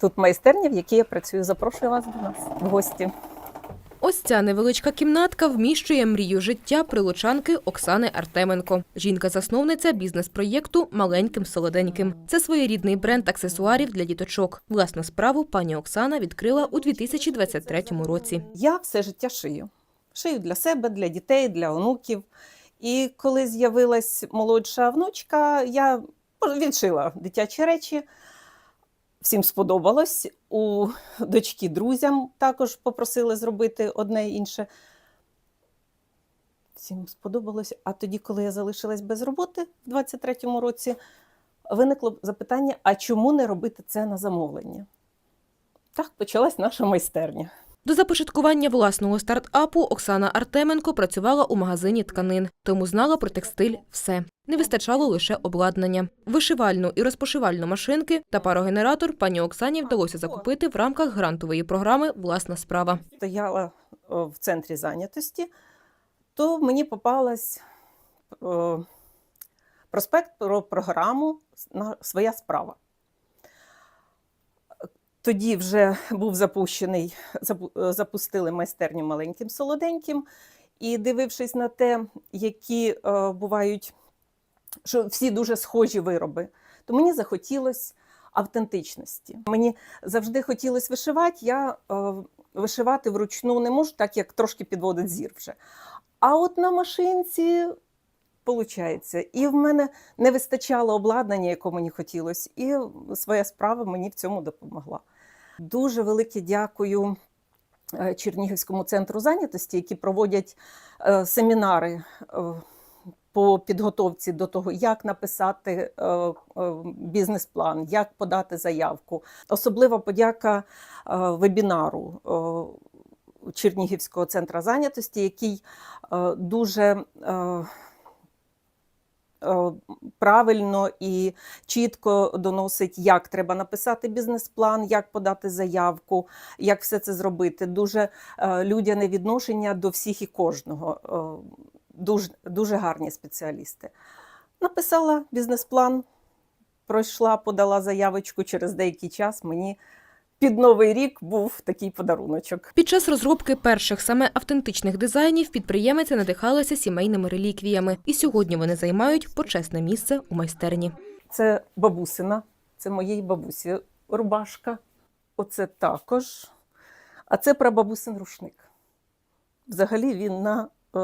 Тут майстерня, в якій я працюю. Запрошую вас до нас в гості. Ось ця невеличка кімнатка вміщує мрію життя прилучанки Оксани Артеменко. Жінка-засновниця бізнес-проєкту Маленьким солоденьким. Це своєрідний бренд аксесуарів для діточок. Власну справу пані Оксана відкрила у 2023 році. Я все життя шию. Шию для себе, для дітей, для онуків. І коли з'явилась молодша внучка, я відшила дитячі речі. Всім сподобалось. У дочки друзям також попросили зробити одне інше. Всім сподобалось. А тоді, коли я залишилась без роботи в 23-му році, виникло запитання: а чому не робити це на замовлення? Так почалась наша майстерня. До започаткування власного стартапу Оксана Артеменко працювала у магазині тканин, тому знала про текстиль все. Не вистачало лише обладнання. Вишивальну і розпошивальну машинки та парогенератор пані Оксані вдалося закупити в рамках грантової програми Власна справа. стояла в центрі зайнятості, то мені попалась проспект про програму своя справа. Тоді вже був запущений, е, запустили майстерню маленьким солоденьким, і дивившись на те, які е, бувають, що всі дуже схожі вироби, то мені захотілося автентичності. Мені завжди хотілося вишивати. Я е, вишивати вручну не можу, так як трошки підводить зір вже. А от на машинці виходить. І в мене не вистачало обладнання, якого мені хотілося, і своя справа мені в цьому допомогла. Дуже велике дякую е, Чернігівському центру зайнятості, які проводять е, семінари. е, По підготовці до того, як написати бізнес-план, як подати заявку. Особлива подяка вебінару Чернігівського центру зайнятості, який дуже правильно і чітко доносить, як треба написати бізнес-план, як подати заявку, як все це зробити. Дуже е, людяне відношення до всіх і кожного. Е, Дуже, дуже гарні спеціалісти. Написала бізнес-план, пройшла, подала заявочку через деякий час. Мені під новий рік був такий подаруночок. Під час розробки перших саме автентичних дизайнів підприємиця надихалася сімейними реліквіями, і сьогодні вони займають почесне місце у майстерні. Це бабусина, це моєї бабусі рубашка. Оце також. А це прабабусин рушник. Взагалі він на, е,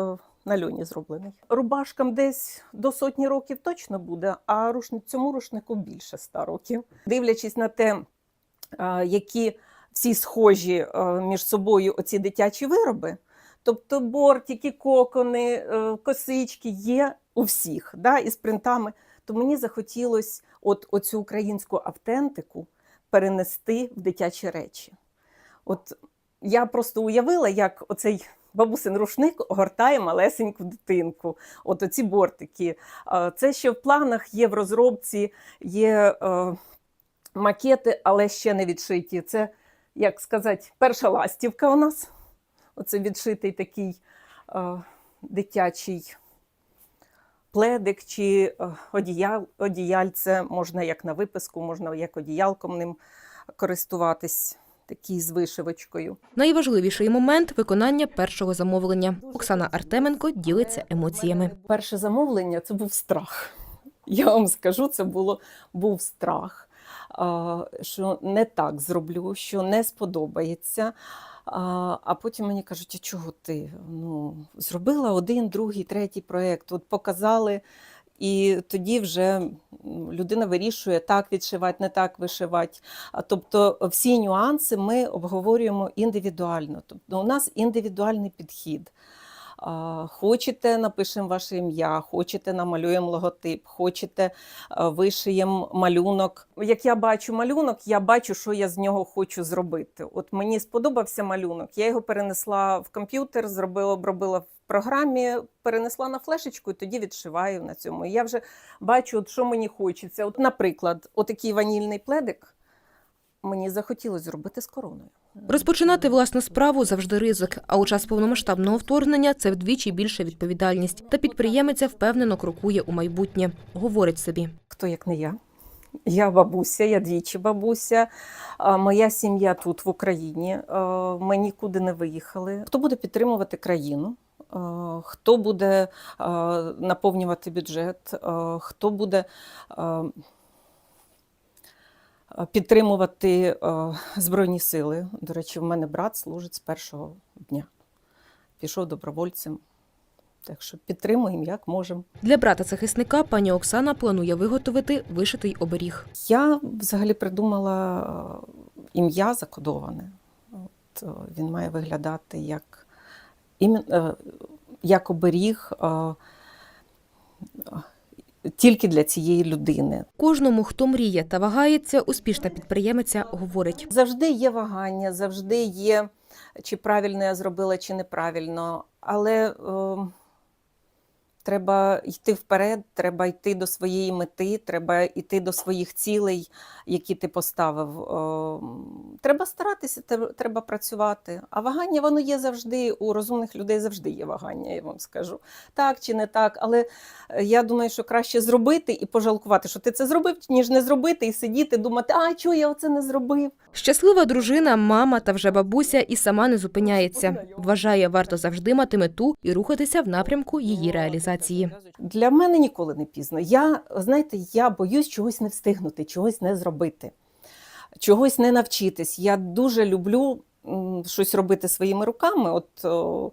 на льоні зроблений. Рубашкам десь до сотні років точно буде, а рушни, цьому рушнику більше ста років. Дивлячись на те, які всі схожі е, між собою оці дитячі вироби, тобто бортики, кокони, е, косички є у всіх, да, із принтами то мені захотілося от оцю українську автентику перенести в дитячі речі. От я просто уявила, як оцей бабусин рушник огортає малесеньку дитинку. От оці бортики. Це ще в планах є в розробці, є е, макети, але ще не відшиті. Це, як сказати, перша ластівка у нас. Оце відшитий такий е, дитячий пледик чи е, одіял, одіяльце, можна як на виписку, можна як одіялком ним користуватись, такий з вишивочкою. Найважливіший момент виконання першого замовлення. Оксана Артеменко ділиться емоціями. Перше замовлення це був страх. Я вам скажу, це було, був страх, що не так зроблю, що не сподобається. А, потім мені кажуть, а чого ти? Ну, зробила один, другий, третій проєкт, от показали. І тоді вже людина вирішує так відшивати, не так вишивати. Тобто всі нюанси ми обговорюємо індивідуально. Тобто у нас індивідуальний підхід. Хочете, напишемо ваше ім'я, хочете, намалюємо логотип, хочете, вишиємо малюнок. Як я бачу малюнок, я бачу, що я з нього хочу зробити. От мені сподобався малюнок, я його перенесла в комп'ютер, зробила, обробила в програмі, перенесла на флешечку і тоді відшиваю на цьому. І я вже бачу, от що мені хочеться. От, наприклад, отакий ванільний пледик мені захотілося зробити з короною. Розпочинати власну справу завжди ризик, а у час повномасштабного вторгнення це вдвічі більша відповідальність. Та підприємиця впевнено крокує у майбутнє. Говорить собі. Хто як не я? Я бабуся, я двічі бабуся. Моя сім'я тут в Україні. Ми нікуди не виїхали. Хто буде підтримувати країну? Хто буде наповнювати бюджет? Хто буде підтримувати Збройні сили? До речі, в мене брат служить з першого дня. Пішов добровольцем. Так що підтримуємо, як можемо. Для брата захисника пані Оксана планує виготовити вишитий оберіг. Я взагалі придумала е, ім'я закодоване. От, е, він має виглядати як, е, як оберіг е, е, тільки для цієї людини. Кожному, хто мріє та вагається, успішна підприємиця говорить. Завжди є вагання, завжди є, чи правильно я зробила, чи неправильно. Але е, треба йти вперед, треба йти до своєї мети, треба йти до своїх цілей, які ти поставив. Треба старатися, те- треба працювати. А вагання воно є завжди. У розумних людей завжди є вагання, я вам скажу. Так чи не так. Але е, я думаю, що краще зробити і пожалкувати, що ти це зробив, ніж не зробити, і сидіти, думати, а чого я оце не зробив. Щаслива дружина, мама та вже бабуся і сама не зупиняється. Вважає, варто завжди мати мету і рухатися в напрямку її реалізації. Для мене ніколи не пізно. Я, знаєте, я боюсь чогось не встигнути, чогось не зробити, чогось не навчитись. Я дуже люблю щось робити своїми руками. От, о,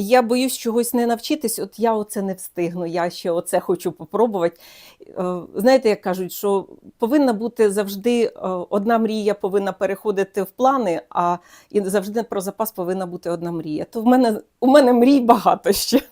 я боюсь чогось не навчитись, от я оце не встигну, я ще оце хочу попробувати. Е, Знаєте, як кажуть, що повинна бути завжди е, одна мрія повинна переходити в плани, а і завжди про запас повинна бути одна мрія. То в мене у мене мрій багато ще.